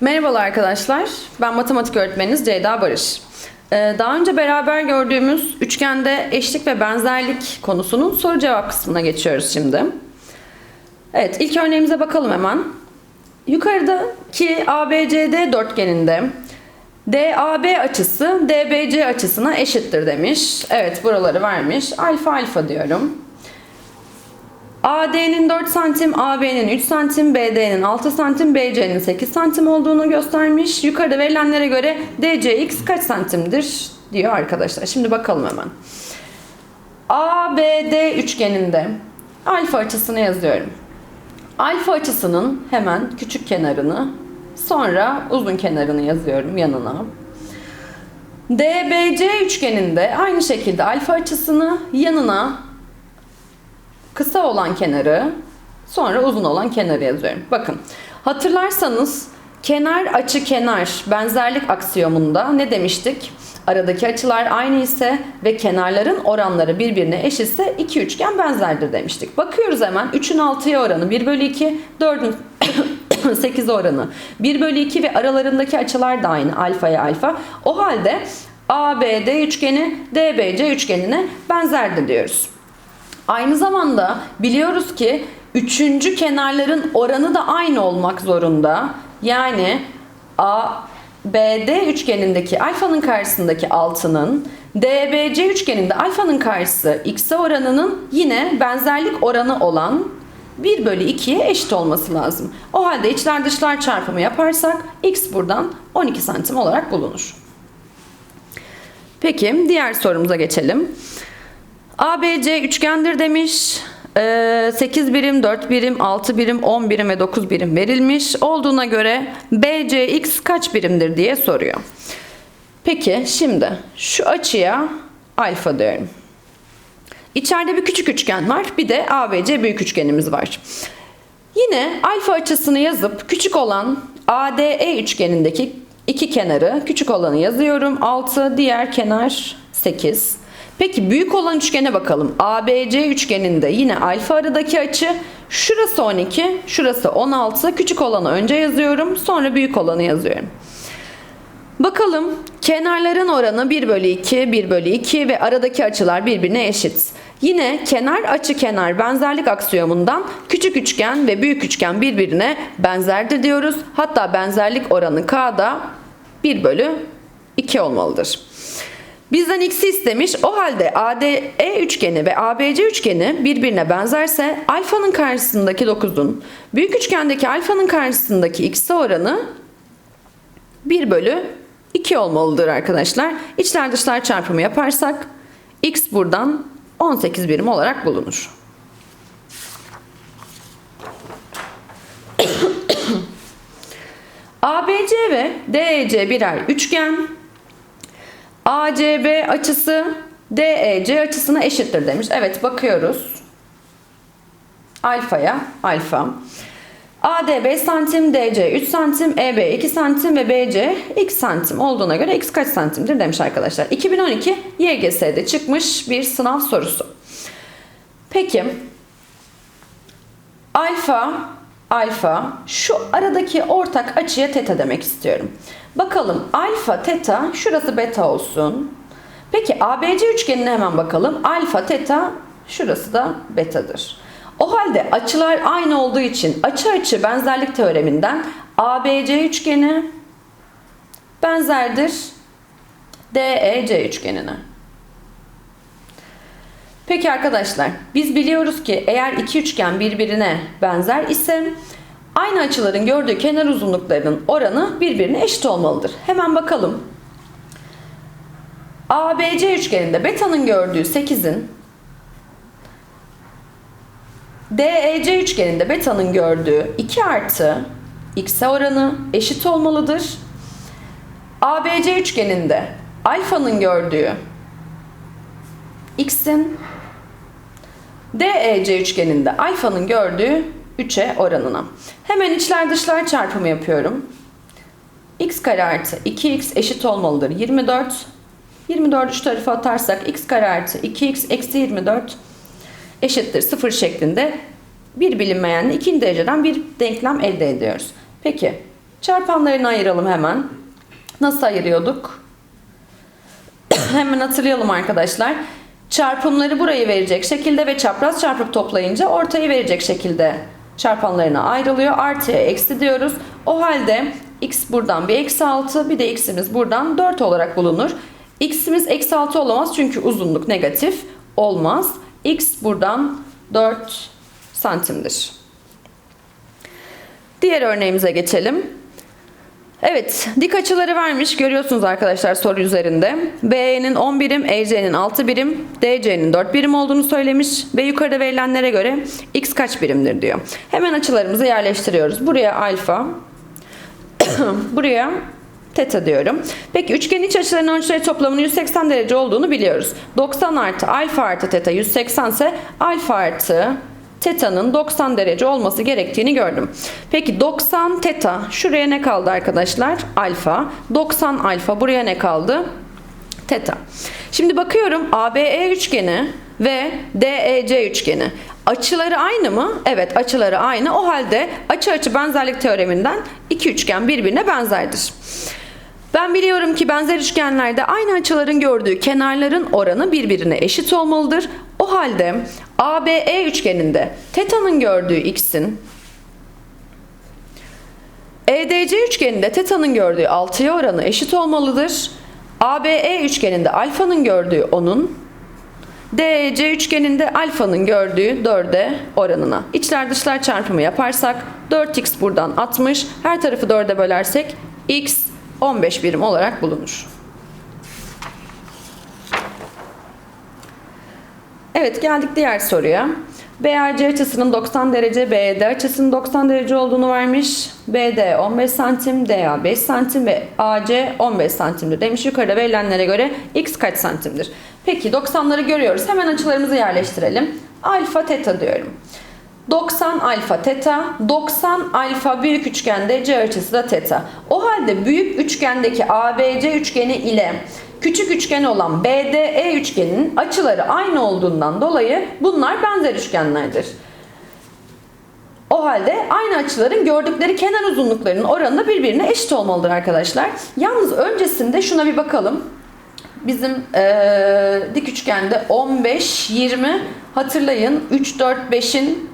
Merhabalar arkadaşlar. Ben matematik öğretmeniniz Ceyda Barış. Ee, Daha önce beraber gördüğümüz üçgende eşlik ve benzerlik konusunun soru cevap kısmına geçiyoruz şimdi. Evet, ilk örneğimize bakalım hemen. Yukarıdaki ABCD dörtgeninde DAB açısı DBC açısına eşittir demiş. Evet, buraları vermiş. Alfa alfa diyorum. AD'nin 4 santim, AB'nin 3 santim, BD'nin 6 santim, BC'nin 8 santim olduğunu göstermiş. Yukarıda verilenlere göre DCX kaç santimdir diyor arkadaşlar. Şimdi bakalım hemen. ABD üçgeninde alfa açısını yazıyorum. Alfa açısının hemen küçük kenarını sonra uzun kenarını yazıyorum yanına. DBC üçgeninde aynı şekilde alfa açısını yanına kısa olan kenarı sonra uzun olan kenarı yazıyorum. Bakın hatırlarsanız kenar açı kenar benzerlik aksiyomunda ne demiştik? Aradaki açılar aynı ise ve kenarların oranları birbirine eşitse iki üçgen benzerdir demiştik. Bakıyoruz hemen 3'ün 6'ya oranı 1 bölü 2, 4'ün 8 oranı 1 bölü 2 ve aralarındaki açılar da aynı alfaya alfa. O halde ABD üçgeni DBC üçgenine benzerdir diyoruz. Aynı zamanda biliyoruz ki üçüncü kenarların oranı da aynı olmak zorunda. Yani A, BD üçgenindeki alfanın karşısındaki 6'nın DBC üçgeninde alfanın karşısı x'e oranının yine benzerlik oranı olan 1 bölü 2'ye eşit olması lazım. O halde içler dışlar çarpımı yaparsak x buradan 12 santim olarak bulunur. Peki diğer sorumuza geçelim. ABC üçgendir demiş. Ee, 8 birim, 4 birim, 6 birim, 10 birim ve 9 birim verilmiş. Olduğuna göre BCX kaç birimdir diye soruyor. Peki şimdi şu açıya alfa diyorum. İçeride bir küçük üçgen var. Bir de ABC büyük üçgenimiz var. Yine alfa açısını yazıp küçük olan ADE üçgenindeki iki kenarı küçük olanı yazıyorum. 6 diğer kenar 8. Peki büyük olan üçgene bakalım. ABC üçgeninde yine alfa aradaki açı şurası 12, şurası 16. Küçük olanı önce yazıyorum, sonra büyük olanı yazıyorum. Bakalım kenarların oranı 1 bölü 2, 1 bölü 2 ve aradaki açılar birbirine eşit. Yine kenar açı kenar benzerlik aksiyomundan küçük üçgen ve büyük üçgen birbirine benzerdir diyoruz. Hatta benzerlik oranı K da 1 bölü 2 olmalıdır. Bizden x'i istemiş. O halde ADE üçgeni ve ABC üçgeni birbirine benzerse alfanın karşısındaki 9'un büyük üçgendeki alfanın karşısındaki x'e oranı 1 bölü 2 olmalıdır arkadaşlar. İçler dışlar çarpımı yaparsak x buradan 18 birim olarak bulunur. ABC ve DEC birer üçgen. ACB açısı DEC açısına eşittir demiş. Evet bakıyoruz. Alfaya alfa. AD 5 santim, DC 3 santim, EB 2 santim ve BC 2 santim olduğuna göre x kaç santimdir demiş arkadaşlar. 2012 YGS'de çıkmış bir sınav sorusu. Peki alfa alfa şu aradaki ortak açıya teta demek istiyorum. Bakalım alfa teta şurası beta olsun. Peki ABC üçgenine hemen bakalım. Alfa teta şurası da betadır. O halde açılar aynı olduğu için açı açı benzerlik teoreminden ABC üçgeni benzerdir DEC üçgenine. Peki arkadaşlar biz biliyoruz ki eğer iki üçgen birbirine benzer ise aynı açıların gördüğü kenar uzunluklarının oranı birbirine eşit olmalıdır. Hemen bakalım. ABC üçgeninde beta'nın gördüğü 8'in DEC üçgeninde beta'nın gördüğü 2 artı x'e oranı eşit olmalıdır. ABC üçgeninde alfanın gördüğü x'in DEC üçgeninde alfanın gördüğü 3'e oranına. Hemen içler dışlar çarpımı yapıyorum. x kare artı 2x eşit olmalıdır 24. 24 üç tarafa atarsak x kare artı 2x eksi 24 eşittir 0 şeklinde bir bilinmeyenli ikinci dereceden bir denklem elde ediyoruz. Peki Çarpanlarını ayıralım hemen. Nasıl ayırıyorduk? hemen hatırlayalım arkadaşlar. Çarpımları burayı verecek şekilde ve çapraz çarpıp toplayınca ortayı verecek şekilde çarpanlarına ayrılıyor. Artıya eksi diyoruz. O halde x buradan bir eksi 6 bir de x'imiz buradan 4 olarak bulunur. x'imiz eksi 6 olamaz çünkü uzunluk negatif olmaz. x buradan 4 santimdir. Diğer örneğimize geçelim. Evet, dik açıları vermiş. Görüyorsunuz arkadaşlar soru üzerinde. BE'nin 10 birim, EC'nin 6 birim, DC'nin 4 birim olduğunu söylemiş ve yukarıda verilenlere göre x kaç birimdir diyor. Hemen açılarımızı yerleştiriyoruz. Buraya alfa, buraya teta diyorum. Peki üçgenin iç açılarının ölçüleri toplamının 180 derece olduğunu biliyoruz. 90 artı alfa artı teta 180 ise alfa artı teta'nın 90 derece olması gerektiğini gördüm. Peki 90 teta şuraya ne kaldı arkadaşlar? Alfa. 90 alfa buraya ne kaldı? Teta. Şimdi bakıyorum ABE üçgeni ve DEC üçgeni. Açıları aynı mı? Evet açıları aynı. O halde açı açı benzerlik teoreminden iki üçgen birbirine benzerdir. Ben biliyorum ki benzer üçgenlerde aynı açıların gördüğü kenarların oranı birbirine eşit olmalıdır. O halde ABE üçgeninde teta'nın gördüğü x'in EDC üçgeninde teta'nın gördüğü 6'ya oranı eşit olmalıdır. ABE üçgeninde alfanın gördüğü 10'un DEC üçgeninde alfanın gördüğü 4'e oranına. İçler dışlar çarpımı yaparsak 4x buradan 60. Her tarafı 4'e bölersek x 15 birim olarak bulunur. Evet geldik diğer soruya. BAC açısının 90 derece, BED açısının 90 derece olduğunu vermiş. BD 15 santim, DA 5 santim ve AC 15 santimdir demiş. Yukarıda verilenlere göre x kaç santimdir? Peki 90'ları görüyoruz. Hemen açılarımızı yerleştirelim. Alfa teta diyorum. 90 alfa teta, 90 alfa büyük üçgende C açısı da teta. O halde büyük üçgendeki ABC üçgeni ile küçük üçgen olan BDE üçgeninin açıları aynı olduğundan dolayı bunlar benzer üçgenlerdir. O halde aynı açıların gördükleri kenar uzunluklarının oranı birbirine eşit olmalıdır arkadaşlar. Yalnız öncesinde şuna bir bakalım. Bizim ee, dik üçgende 15, 20 hatırlayın 3, 4, 5'in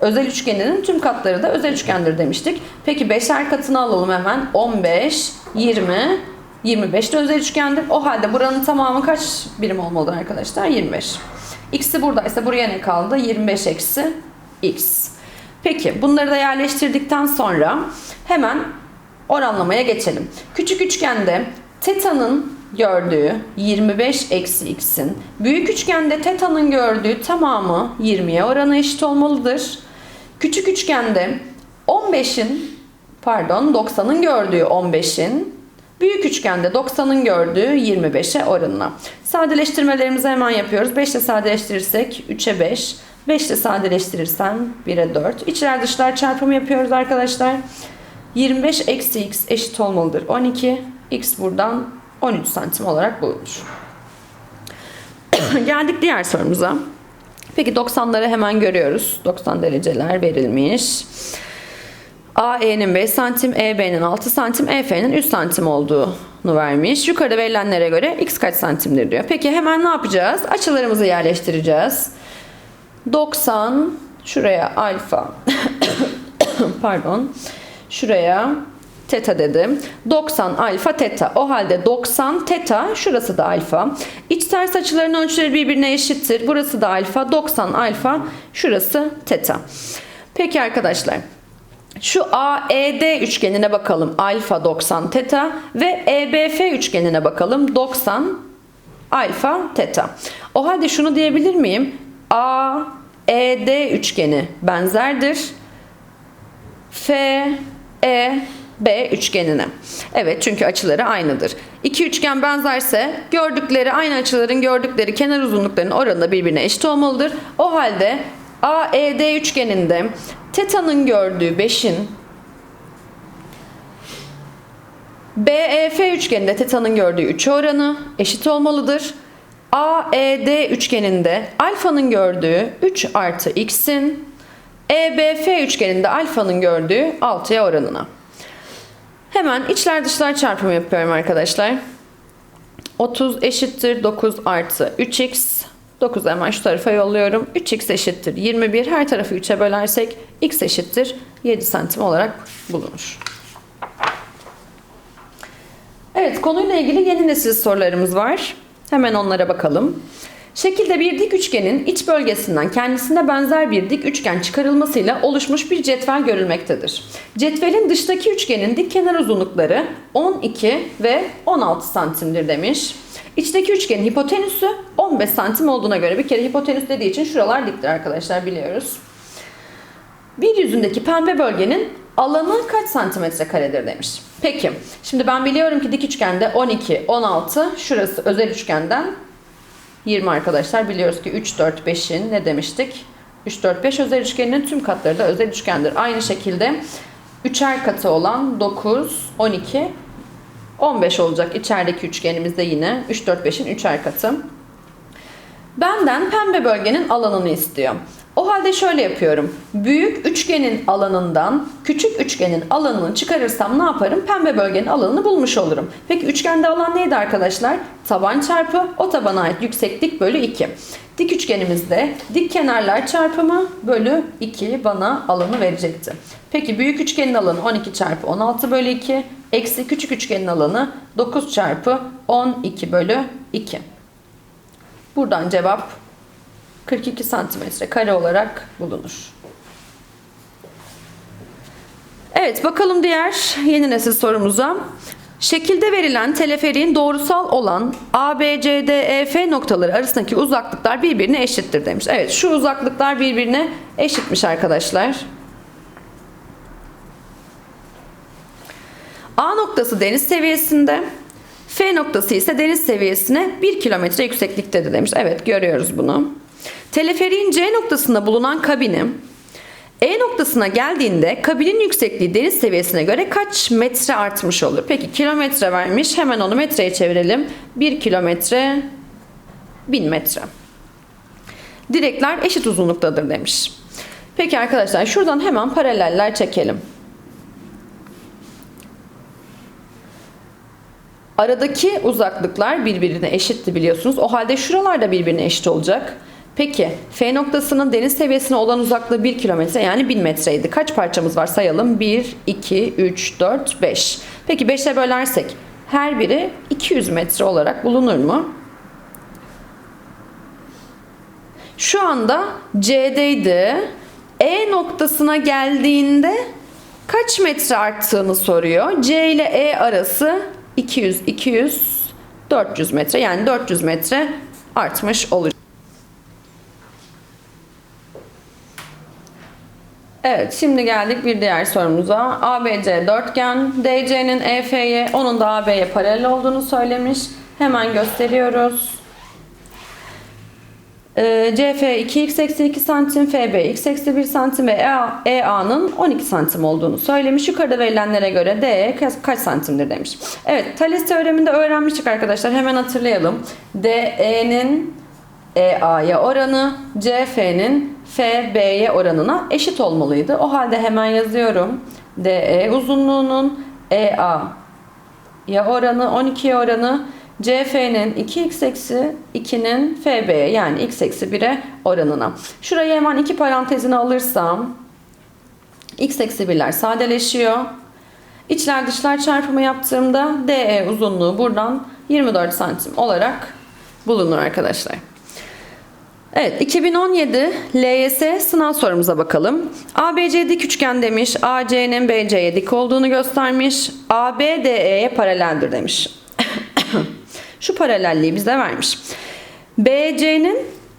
özel üçgeninin tüm katları da özel üçgendir demiştik. Peki beşer katını alalım hemen. 15, 20, 25 de özel üçgendir. O halde buranın tamamı kaç birim olmalı arkadaşlar? 25. X'i buradaysa buraya ne kaldı? 25 eksi X. Peki bunları da yerleştirdikten sonra hemen oranlamaya geçelim. Küçük üçgende teta'nın gördüğü 25 eksi x'in büyük üçgende teta'nın gördüğü tamamı 20'ye oranı eşit olmalıdır. Küçük üçgende 15'in pardon 90'ın gördüğü 15'in büyük üçgende 90'ın gördüğü 25'e oranına. Sadeleştirmelerimizi hemen yapıyoruz. 5 ile sadeleştirirsek 3'e 5. 5 ile sadeleştirirsem 1'e 4. İçler dışlar çarpımı yapıyoruz arkadaşlar. 25 eksi x eşit olmalıdır 12. x buradan 13 santim olarak bulunur. Geldik diğer sorumuza. Peki 90'ları hemen görüyoruz. 90 dereceler verilmiş. AE'nin 5 santim, EB'nin 6 santim, EF'nin 3 santim olduğunu vermiş. Yukarıda verilenlere göre x kaç santimdir diyor. Peki hemen ne yapacağız? Açılarımızı yerleştireceğiz. 90 şuraya alfa pardon şuraya teta dedim. 90 alfa teta. O halde 90 teta şurası da alfa. İç ters açıların ölçüleri birbirine eşittir. Burası da alfa. 90 alfa şurası teta. Peki arkadaşlar. Şu AED üçgenine bakalım. Alfa 90 teta ve EBF üçgenine bakalım. 90 alfa teta. O halde şunu diyebilir miyim? AED üçgeni benzerdir. F, E, B üçgenine. Evet çünkü açıları aynıdır. İki üçgen benzerse gördükleri aynı açıların gördükleri kenar uzunluklarının oranı birbirine eşit olmalıdır. O halde AED üçgeninde teta'nın gördüğü 5'in BEF üçgeninde teta'nın gördüğü 3 oranı eşit olmalıdır. AED üçgeninde alfanın gördüğü 3 artı x'in EBF üçgeninde alfanın gördüğü 6'ya oranına. Hemen içler dışlar çarpımı yapıyorum arkadaşlar. 30 eşittir 9 artı 3x. 9'u hemen şu tarafa yolluyorum. 3x eşittir 21. Her tarafı 3'e bölersek x eşittir 7 santim olarak bulunur. Evet konuyla ilgili yeni nesil sorularımız var. Hemen onlara bakalım. Şekilde bir dik üçgenin iç bölgesinden kendisine benzer bir dik üçgen çıkarılmasıyla oluşmuş bir cetvel görülmektedir. Cetvelin dıştaki üçgenin dik kenar uzunlukları 12 ve 16 santimdir demiş. İçteki üçgenin hipotenüsü 15 santim olduğuna göre bir kere hipotenüs dediği için şuralar diktir arkadaşlar biliyoruz. Bir yüzündeki pembe bölgenin alanı kaç santimetre karedir demiş. Peki şimdi ben biliyorum ki dik üçgende 12, 16 şurası özel üçgenden 20 arkadaşlar. Biliyoruz ki 3, 4, 5'in ne demiştik? 3, 4, 5 özel üçgeninin tüm katları da özel üçgendir. Aynı şekilde üçer katı olan 9, 12, 15 olacak içerideki üçgenimizde yine 3, 4, 5'in üçer katı. Benden pembe bölgenin alanını istiyor. O halde şöyle yapıyorum. Büyük üçgenin alanından küçük üçgenin alanını çıkarırsam ne yaparım? Pembe bölgenin alanını bulmuş olurum. Peki üçgende alan neydi arkadaşlar? Taban çarpı o tabana ait yükseklik bölü 2. Dik üçgenimizde dik kenarlar çarpımı bölü 2 bana alanı verecekti. Peki büyük üçgenin alanı 12 çarpı 16 bölü 2. Eksi küçük üçgenin alanı 9 çarpı 12 bölü 2. Buradan cevap 42 santimetre kare olarak bulunur. Evet bakalım diğer yeni nesil sorumuza. Şekilde verilen teleferiğin doğrusal olan A, B, C, D, E, F noktaları arasındaki uzaklıklar birbirine eşittir demiş. Evet şu uzaklıklar birbirine eşitmiş arkadaşlar. A noktası deniz seviyesinde, F noktası ise deniz seviyesine 1 kilometre yüksekliktedir demiş. Evet görüyoruz bunu. Teleferiğin C noktasında bulunan kabini E noktasına geldiğinde kabinin yüksekliği deniz seviyesine göre kaç metre artmış olur? Peki kilometre vermiş. Hemen onu metreye çevirelim. 1 kilometre 1000 metre. Direkler eşit uzunluktadır demiş. Peki arkadaşlar şuradan hemen paraleller çekelim. Aradaki uzaklıklar birbirine eşitti biliyorsunuz. O halde şuralar da birbirine eşit olacak. Peki F noktasının deniz seviyesine olan uzaklığı 1 kilometre yani 1000 metreydi. Kaç parçamız var sayalım. 1, 2, 3, 4, 5. Peki 5'e bölersek her biri 200 metre olarak bulunur mu? Şu anda C'deydi. E noktasına geldiğinde kaç metre arttığını soruyor. C ile E arası 200, 200, 400 metre yani 400 metre artmış olacak. Evet şimdi geldik bir diğer sorumuza. ABC dörtgen, DC'nin EF'ye, onun da AB'ye paralel olduğunu söylemiş. Hemen gösteriyoruz. Ee, CF 2x eksi 2 santim, FB x eksi 1 santim ve EA, EA'nın 12 santim olduğunu söylemiş. Yukarıda verilenlere göre DE kaç, kaç santimdir demiş. Evet Thales teoreminde öğrenmiştik arkadaşlar. Hemen hatırlayalım. DE'nin EA'ya oranı CF'nin FB'ye oranına eşit olmalıydı. O halde hemen yazıyorum. DE uzunluğunun EA'ya oranı 12'ye oranı CF'nin 2x eksi 2'nin FB'ye yani x eksi 1'e oranına. Şurayı hemen iki parantezine alırsam x eksi 1'ler sadeleşiyor. İçler dışlar çarpımı yaptığımda DE uzunluğu buradan 24 santim olarak bulunur arkadaşlar. Evet 2017 LYS sınav sorumuza bakalım. ABC dik üçgen demiş. AC'nin BC'ye dik olduğunu göstermiş. AB paraleldir demiş. Şu paralelliği bize vermiş. BC'nin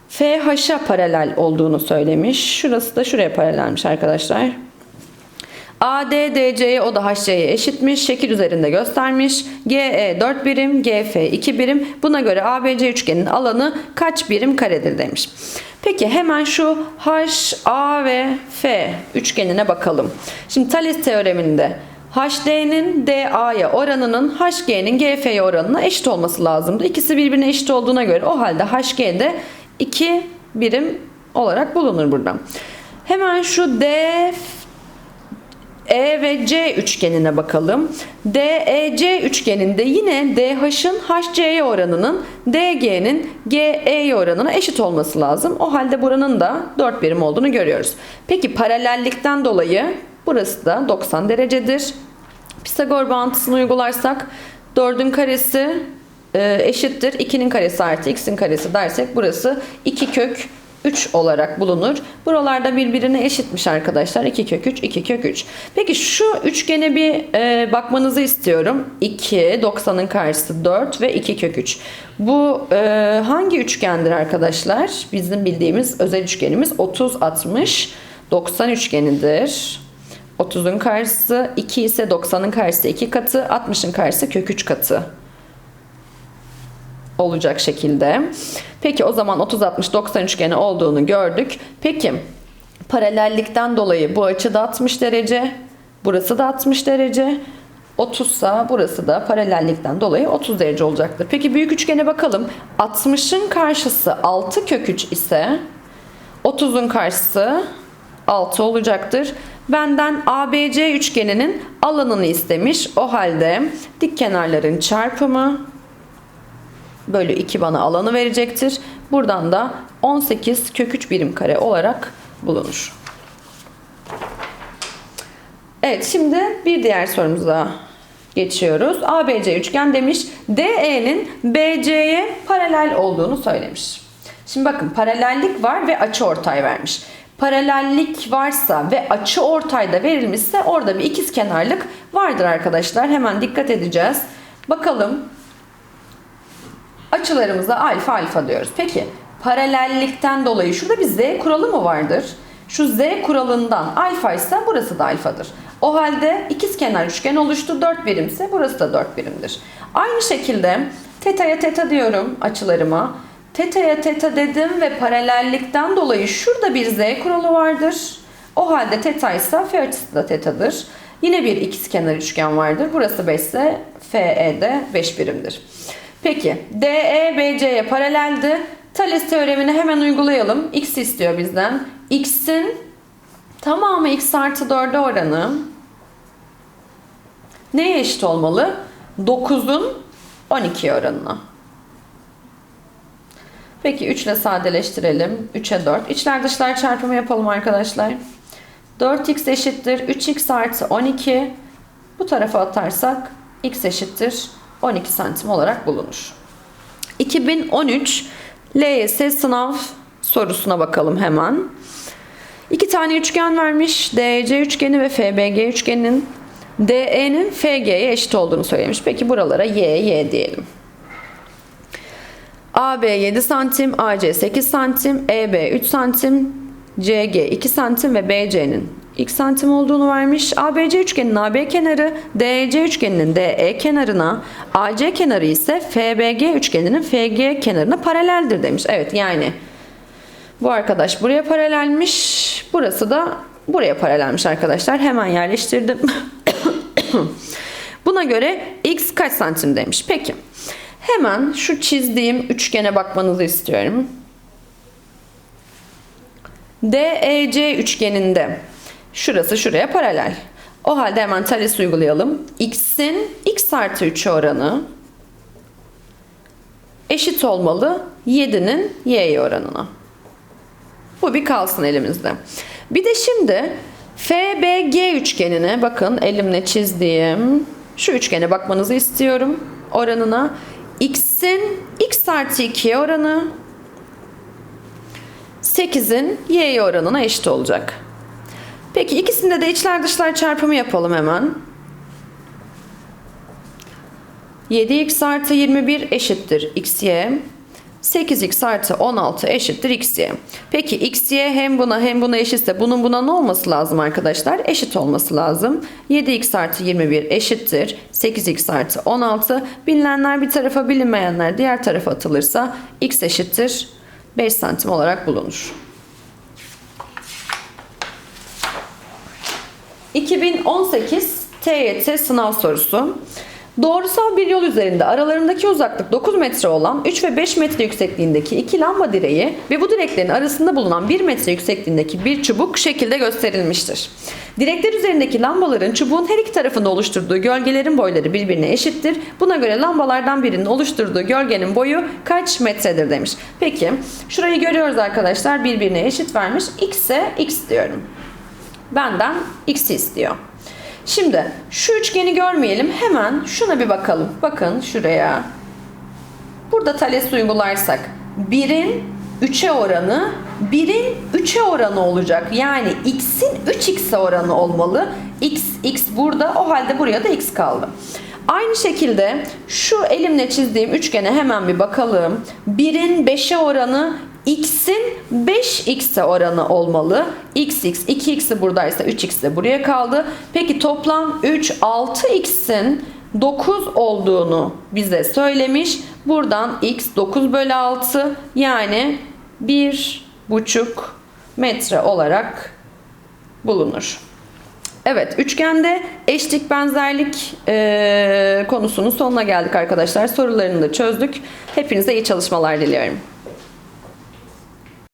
FH'a paralel olduğunu söylemiş. Şurası da şuraya paralelmiş arkadaşlar. AD DC'ye o da HC'ye eşitmiş. Şekil üzerinde göstermiş. GE 4 birim, GF 2 birim. Buna göre ABC üçgenin alanı kaç birim karedir demiş. Peki hemen şu H, A ve F üçgenine bakalım. Şimdi Thales teoreminde HD'nin DA'ya oranının HG'nin GF'ye oranına eşit olması lazımdı. İkisi birbirine eşit olduğuna göre o halde HG'de 2 birim olarak bulunur burada. Hemen şu D E ve C üçgenine bakalım. DEC üçgeninde yine DH'ın HC'ye oranının DG'nin GE'ye oranına eşit olması lazım. O halde buranın da 4 birim olduğunu görüyoruz. Peki paralellikten dolayı burası da 90 derecedir. Pisagor bağıntısını uygularsak 4'ün karesi e, eşittir 2'nin karesi artı x'in karesi dersek burası 2 kök 3 olarak bulunur. Buralarda birbirine eşitmiş arkadaşlar. 2 kök 3, 2 kök 3. Peki şu üçgene bir e, bakmanızı istiyorum. 2, 90'ın karşısı 4 ve 2 kök 3. Bu e, hangi üçgendir arkadaşlar? Bizim bildiğimiz özel üçgenimiz 30, 60, 90 üçgenidir. 30'un karşısı 2 ise 90'ın karşısı 2 katı, 60'ın karşısı kök 3 katı olacak şekilde. Peki o zaman 30 60 90 üçgeni olduğunu gördük. Peki paralellikten dolayı bu açı da 60 derece, burası da 60 derece. 30 sa burası da paralellikten dolayı 30 derece olacaktır. Peki büyük üçgene bakalım. 60'ın karşısı 6 kök 3 ise 30'un karşısı 6 olacaktır. Benden ABC üçgeninin alanını istemiş. O halde dik kenarların çarpımı bölü 2 bana alanı verecektir. Buradan da 18 kök 3 birim kare olarak bulunur. Evet şimdi bir diğer sorumuza geçiyoruz. ABC üçgen demiş. DE'nin BC'ye paralel olduğunu söylemiş. Şimdi bakın paralellik var ve açı ortay vermiş. Paralellik varsa ve açı ortayda verilmişse orada bir ikiz kenarlık vardır arkadaşlar. Hemen dikkat edeceğiz. Bakalım açılarımıza alfa alfa diyoruz. Peki paralellikten dolayı şurada bir z kuralı mı vardır? Şu z kuralından alfa ise burası da alfadır. O halde ikiz kenar üçgen oluştu 4 birimse burası da 4 birimdir. Aynı şekilde teta'ya teta diyorum açılarıma. Teta'ya teta dedim ve paralellikten dolayı şurada bir z kuralı vardır. O halde teta ise f açısı da tetadır. Yine bir ikiz kenar üçgen vardır. Burası 5 ise FE de 5 birimdir. Peki DE BC'ye paraleldi. Thales teoremini hemen uygulayalım. X istiyor bizden. X'in tamamı x artı 4'e oranı neye eşit olmalı? 9'un 12 oranına. Peki 3 ile sadeleştirelim. 3'e 4. İçler dışlar çarpımı yapalım arkadaşlar. 4x eşittir. 3x artı 12. Bu tarafa atarsak x eşittir 12 santim olarak bulunur. 2013 LYS sınav sorusuna bakalım hemen. İki tane üçgen vermiş. DC üçgeni ve FBG üçgeninin DE'nin FG'ye eşit olduğunu söylemiş. Peki buralara Y, Y diyelim. AB 7 santim, AC 8 santim, EB 3 santim, CG 2 santim ve BC'nin x santim olduğunu vermiş. ABC üçgeninin AB kenarı DEC üçgeninin DE kenarına, AC kenarı ise FBG üçgeninin FG kenarına paraleldir demiş. Evet yani bu arkadaş buraya paralelmiş. Burası da buraya paralelmiş arkadaşlar. Hemen yerleştirdim. Buna göre x kaç santim demiş. Peki. Hemen şu çizdiğim üçgene bakmanızı istiyorum. DEC üçgeninde şurası şuraya paralel. O halde hemen Thales uygulayalım. X'in x artı 3 oranı eşit olmalı 7'nin y'ye oranına. Bu bir kalsın elimizde. Bir de şimdi FBG üçgenine bakın elimle çizdiğim şu üçgene bakmanızı istiyorum oranına. X'in x artı 2 oranı 8'in y'ye oranına eşit olacak. Peki ikisinde de içler dışlar çarpımı yapalım hemen. 7x artı 21 eşittir xy. 8x artı 16 eşittir xy. Peki xy hem buna hem buna eşitse bunun buna ne olması lazım arkadaşlar? Eşit olması lazım. 7x artı 21 eşittir. 8x artı 16. Bilinenler bir tarafa bilinmeyenler diğer tarafa atılırsa x eşittir 5 santim olarak bulunur. 2018 TYT sınav sorusu. Doğrusal bir yol üzerinde aralarındaki uzaklık 9 metre olan 3 ve 5 metre yüksekliğindeki iki lamba direği ve bu direklerin arasında bulunan 1 metre yüksekliğindeki bir çubuk şekilde gösterilmiştir. Direkler üzerindeki lambaların çubuğun her iki tarafında oluşturduğu gölgelerin boyları birbirine eşittir. Buna göre lambalardan birinin oluşturduğu gölgenin boyu kaç metredir demiş. Peki şurayı görüyoruz arkadaşlar birbirine eşit vermiş. X'e X diyorum. Benden X'i istiyor. Şimdi şu üçgeni görmeyelim. Hemen şuna bir bakalım. Bakın şuraya. Burada Thales uygularsak 1'in 3'e oranı 1'in 3'e oranı olacak. Yani x'in 3x'e oranı olmalı. x, x burada. O halde buraya da x kaldı. Aynı şekilde şu elimle çizdiğim üçgene hemen bir bakalım. 1'in 5'e oranı x'in 5x'e oranı olmalı. x, x, 2x'i buradaysa 3x de buraya kaldı. Peki toplam 3, 6x'in 9 olduğunu bize söylemiş. Buradan x 9 bölü 6 yani 1,5 metre olarak bulunur. Evet, üçgende eşlik benzerlik eee konusunun sonuna geldik arkadaşlar. Sorularını da çözdük. Hepinize iyi çalışmalar diliyorum.